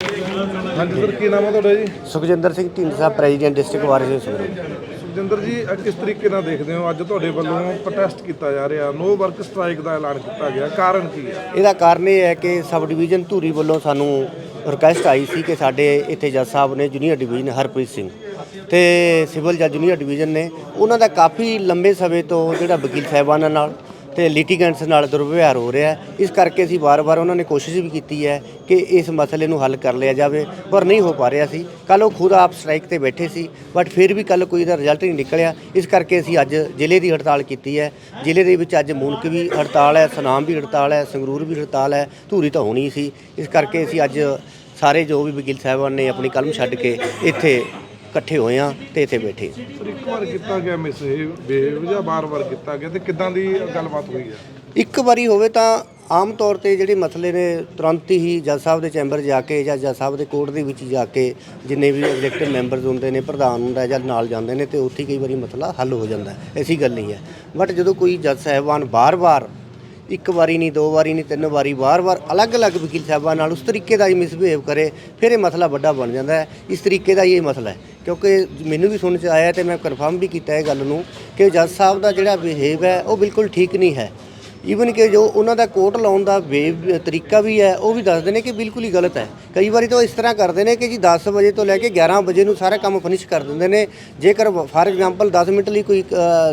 ਹਾਂਜੀ ਸਰ ਕੀ ਨਾਮ ਹੈ ਤੁਹਾਡਾ ਜੀ? ਸੁਖਜਿੰਦਰ ਸਿੰਘ ਢੀਂਡਸਾ ਪ੍ਰੈਜ਼ੀਡੈਂਟ ਡਿਸਟ੍ਰਿਕਟ ਵਾਰਿਸ ਸੰਗਰੂਰ ਸੁਖਜਿੰਦਰ ਜੀ ਇਹ ਕਿਸ ਤਰੀਕੇ ਨਾਲ ਦੇਖਦੇ ਹੋ? ਅੱਜ ਤੁਹਾਡੇ ਵੱਲੋਂ ਪ੍ਰੋਟੈਸਟ ਕੀਤਾ ਜਾ ਰਿਹਾ। ਨੋ ਵਰਕ ਸਟ੍ਰਾਈਕ ਦਾ ਐਲਾਨ ਕੀਤਾ ਗਿਆ। ਕਾਰਨ ਕੀ ਹੈ ਇਹਦਾ ਕਾਰਨ ਇਹ ਹੈ ਕਿ ਸਬ ਡਿਵੀਜ਼ਨ ਧੂਰੀ ਵੱਲੋਂ ਸਾਨੂੰ ਰਿਕੁਐਸਟ ਆਈ ਸੀ ਕਿ ਸਾਡੇ ਇੱਥੇ ਜੱਜ ਸਾਹਿਬ ਨੇ ਜੂਨੀਅਰ ਡਿਵੀਜ਼ਨ ਹਰਪ੍ਰੀਤ ਸਿੰਘ ਤੇ ਸਿਵਲ ਜੱਜ ਜੂਨੀਅਰ ਡਿਵੀਜ਼ਨ ਨੇ ਉਹਨਾਂ ਦਾ ਕਾਫੀ ਲੰਬੇ ਸਮੇਂ ਤੋਂ ਜਿਹੜਾ ਵਕੀਲ ਸਾਹਿਬਾਨਾਂ ਨਾਲ ਤੇ ਲਿਟੀਗੈਂਟਸ ਨਾਲ ਦੁਰਵਿਵਹਾਰ ਹੋ ਰਿਹਾ ਹੈ। ਇਸ ਕਰਕੇ ਅਸੀਂ ਵਾਰ-ਵਾਰ ਉਹਨਾਂ ਨੇ ਕੋਸ਼ਿਸ਼ ਵੀ ਕੀਤੀ ਹੈ ਕਿ ਇਸ ਮਸਲੇ ਨੂੰ ਹੱਲ ਕਰ ਲਿਆ ਜਾਵੇ, ਪਰ ਨਹੀਂ ਹੋ ਪਾ ਰਿਹਾ ਸੀ। ਕੱਲ ਉਹ ਖੁਦ ਆਪ ਸਟ੍ਰਾਈਕ ਤੇ ਬੈਠੇ ਸੀ ਬਟ ਫਿਰ ਵੀ ਕੱਲ ਕੋਈ ਦਾ ਰਿਜ਼ਲਟ ਨਹੀਂ ਨਿਕਲਿਆ। ਇਸ ਕਰਕੇ ਅਸੀਂ ਅੱਜ ਜ਼ਿਲ੍ਹੇ ਦੀ ਹੜਤਾਲ ਕੀਤੀ ਹੈ। ਜ਼ਿਲ੍ਹੇ ਦੇ ਵਿੱਚ ਅੱਜ ਮੂਨਕ ਵੀ ਹੜਤਾਲ ਹੈ, ਸੁਨਾਮ ਵੀ ਹੜਤਾਲ ਹੈ, ਸੰਗਰੂਰ ਵੀ ਹੜਤਾਲ ਹੈ, ਧੂਰੀ ਤਾਂ ਹੋਣੀ ਸੀ। ਇਸ ਕਰਕੇ ਅਸੀਂ ਅੱਜ ਸਾਰੇ ਜੋ ਵੀ ਵਕੀਲ ਸਾਹਿਬਾਨ ਨੇ ਆਪਣੀ ਕਲਮ ਛੱਡ ਕੇ ਇੱਥੇ ਇਕੱਠੇ ਹੋਏ ਆ ਤੇ ਇੱਥੇ ਬੈਠੇ ਸਰ ਇੱਕ ਵਾਰ ਕੀਤਾ ਗਿਆ ਮਿਸਬਿਹੇਵ ਜਾਂ ਬਾਰ-ਬਾਰ ਕੀਤਾ ਗਿਆ ਤੇ ਕਿੱਦਾਂ ਦੀ ਗੱਲਬਾਤ ਹੋਈ ਹੈ? ਇੱਕ ਵਾਰੀ ਹੋਵੇ ਤਾਂ ਆਮ ਤੌਰ ਤੇ ਜਿਹੜੇ ਮਸਲੇ ਨੇ ਤੁਰੰਤ ਹੀ ਜੱਜ ਸਾਹਿਬ ਦੇ ਚੈਂਬਰ ਜਾ ਕੇ ਜਾਂ ਜੱਜ ਸਾਹਿਬ ਦੇ ਕੋਰਟ ਦੇ ਵਿੱਚ ਜਾ ਕੇ ਜਿੰਨੇ ਵੀ ਐਗਜ਼ੈਕਟਿਵ ਮੈਂਬਰਸ ਹੁੰਦੇ ਨੇ ਪ੍ਰਧਾਨ ਹੁੰਦਾ ਹੈ ਜਾਂ ਨਾਲ ਜਾਂਦੇ ਨੇ ਤੇ ਉੱਥੇ ਕਈ ਵਾਰੀ ਮਸਲਾ ਹੱਲ ਹੋ ਜਾਂਦਾ ਹੈ। ਐਸੀ ਗੱਲ ਨਹੀਂ ਹੈ। ਬਟ ਜਦੋਂ ਕੋਈ ਜੱਜ ਸਾਹਿਬਾਨ ਬਾਰ-ਬਾਰ ਇੱਕ ਵਾਰੀ ਨਹੀਂ ਦੋ ਵਾਰੀ ਨਹੀਂ ਤਿੰਨ ਵਾਰੀ ਵਾਰ-ਵਾਰ ਅਲੱਗ-ਅਲੱਗ ਵਕੀਲ ਸਾਹਿਬਾਨ ਨਾਲ ਉਸ ਤਰੀਕੇ ਦਾ ਹੀ ਮਿਸਬਿਹੇਵ ਕਰੇ ਫਿਰ ਇਹ ਮਸਲਾ ਵੱਡਾ ਬਣ ਜਾਂਦਾ ਹੈ। ਇਸ ਤਰੀਕੇ ਦਾ ਹੀ ਇਹ ਮਸਲਾ ਹੈ। ਕਿਉਂਕਿ ਮੈਨੂੰ ਵੀ ਸੁਣ ਚ ਆਇਆ ਤੇ ਮੈਂ ਕਨਫਰਮ ਵੀ ਕੀਤਾ ਇਹ ਗੱਲ ਨੂੰ ਕਿ ਜੱਜ ਸਾਹਿਬ ਦਾ ਜਿਹੜਾ ਬਿਹੇਵ ਹੈ ਉਹ ਬਿਲਕੁਲ ਠੀਕ ਨਹੀਂ ਹੈ। ਈਵਨ ਕਿ ਜੋ ਉਹਨਾਂ ਦਾ ਕੋਟ ਲਾਉਣ ਦਾ ਵੇ ਤਰੀਕਾ ਵੀ ਹੈ ਉਹ ਵੀ ਦੱਸਦੇ ਨੇ ਕਿ ਬਿਲਕੁਲ ਹੀ ਗਲਤ ਹੈ। ਕਈ ਵਾਰੀ ਤਾਂ ਉਹ ਇਸ ਤਰ੍ਹਾਂ ਕਰਦੇ ਨੇ ਕਿ ਜੀ 10 ਵਜੇ ਤੋਂ ਲੈ ਕੇ 11 ਵਜੇ ਨੂੰ ਸਾਰਾ ਕੰਮ ਫਿਨਿਸ਼ ਕਰ ਦਿੰਦੇ ਨੇ। ਜੇਕਰ ਫਾਰ ਐਗਜ਼ਾਮਪਲ 10 ਮਿੰਟ ਲਈ ਕੋਈ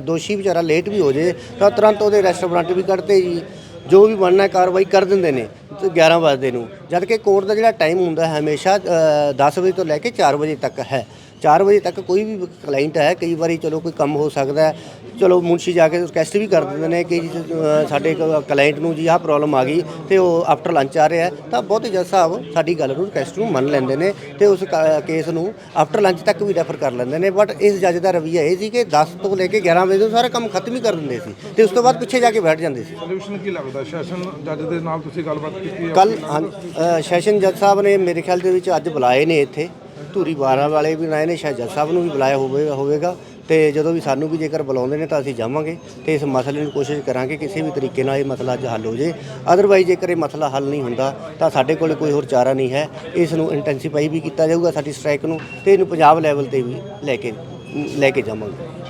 ਦੋਸ਼ੀ ਵਿਚਾਰਾ ਲੇਟ ਵੀ ਹੋ ਜੇ ਤਾਂ ਤੁਰੰਤ ਉਹਦੇ ਰੈਸਟੋਰੈਂਟ ਵੀ ਕੱਢਤੇ ਜੀ। ਜੋ ਵੀ ਬਣਨਾ ਕਾਰਵਾਈ ਕਰ ਦਿੰਦੇ ਨੇ ਤੇ 11 ਵਜੇ ਨੂੰ। ਜਦ ਕਿ ਕੋਰਟ ਦਾ ਜਿਹੜਾ ਟਾਈਮ ਹੁੰਦਾ ਹੈ ਹਮੇਸ਼ਾ ਅ, 10 ਵਜੇ ਤੋਂ ਲੈ ਕੇ 4 ਵਜੇ ਤੱਕ ਹੈ। 4 ਵਜੇ ਤੱਕ ਕੋਈ ਵੀ ਕਲਾਇੰਟ ਹੈ ਕਈ ਵਾਰੀ ਚਲੋ ਕੋਈ ਕੰਮ ਹੋ ਸਕਦਾ ਚਲੋ ਮੁਨਸ਼ੀ ਜਾ ਕੇ ਰਿਕਵੈਸਟ ਵੀ ਕਰ ਦਿੰਦੇ ਨੇ ਕਿ ਜੀ, ਅ, ਸਾਡੇ ਕਲਾਇੰਟ ਨੂੰ ਜੀ ਆਹ ਪ੍ਰੋਬਲਮ ਆ ਗਈ ਤੇ ਉਹ ਆਫਟਰ ਲੰਚ ਆ ਰਿਹਾ ਹੈ, ਤਾਂ ਬਹੁਤੇ ਜੱਜ ਸਾਹਿਬ ਸਾਡੀ ਗੱਲ ਨੂੰ ਰਿਕਵੈਸਟ ਨੂੰ ਮੰਨ ਲੈਂਦੇ ਨੇ ਤੇ ਉਸ ਕੇਸ ਨੂੰ ਆਫਟਰ ਲੰਚ ਤੱਕ ਵੀ ਰੈਫਰ ਕਰ ਲੈਂਦੇ ਨੇ। ਬਟ ਇਸ ਜੱਜ ਦਾ ਰਵੱਈਆ ਇਹ ਸੀ ਕਿ 10 ਤੋਂ ਲੈ ਕੇ 11 ਵਜੇ ਤੋਂ ਸਾਰਾ ਕੰਮ ਖਤਮ ਹੀ ਕਰ ਦਿੰਦੇ ਸੀ ਤੇ ਉਸ ਤੋਂ ਬਾਅਦ ਪਿੱਛੇ ਜਾ ਕੇ ਬੈਠ ਜਾਂਦੇ ਸੀ। ਸੋਲੂਸ਼ਨ ਕੀ ਲੱਗਦਾ? ਸੈਸ਼ਨ ਜੱਜ ਦੇ ਨਾਲ ਤੁਸੀਂ ਗੱਲਬਾਤ ਕੀਤੀ ਹੈ? ਕੱਲ ਸੈਸ਼ਨ ਜੱਜ ਸਾਹਿਬ ਨੇ ਮੇਰੇ ਖਿਆਲ ਦੇ ਵਿੱਚ ਅੱਜ ਬੁਲਾਏ ਨੇ ਇੱਥੇ। ਧੂਰੀ ਬਾਰਾਂ ਵਾਲੇ ਵੀ ਆਏ ਨੇ, ਸ਼ਾਇਦ ਜੱਜ ਸਾਹਿਬ ਨੂੰ ਵੀ ਬੁਲਾਇਆ ਹੋਵੇਗਾ ਹੋਵੇਗਾ। ਤੇ ਜਦੋਂ ਵੀ ਸਾਨੂੰ ਵੀ ਜੇਕਰ ਬੁਲਾਉਂਦੇ ਨੇ ਤਾਂ ਅਸੀਂ ਜਾਵਾਂਗੇ ਤੇ ਇਸ ਮਸਲੇ ਨੂੰ ਕੋਸ਼ਿਸ਼ ਕਰਾਂਗੇ ਕਿਸੇ ਵੀ ਤਰੀਕੇ ਨਾਲ ਇਹ ਮਸਲਾ ਅੱਜ ਹੱਲ ਹੋ ਜੇ। ਅਦਰਵਾਈਜ਼ ਜੇਕਰ ਇਹ ਮਸਲਾ ਹੱਲ ਨਹੀਂ ਹੁੰਦਾ, ਤਾਂ ਸਾਡੇ ਕੋਲ ਕੋਈ ਹੋਰ ਚਾਰਾ ਨਹੀਂ ਹੈ। ਇਸ ਨੂੰ ਇੰਟੈਂਸੀਫਾਈ ਵੀ ਕੀਤਾ ਜਾਊਗਾ ਸਾਡੀ ਸਟ੍ਰਾਈਕ ਨੂੰ ਤੇ ਇਹਨੂੰ ਪੰਜਾਬ ਲੈਵਲ ਤੇ ਵੀ ਲੈ ਕੇ ਲੈ ਕੇ ਜਾਵਾਂਗੇ।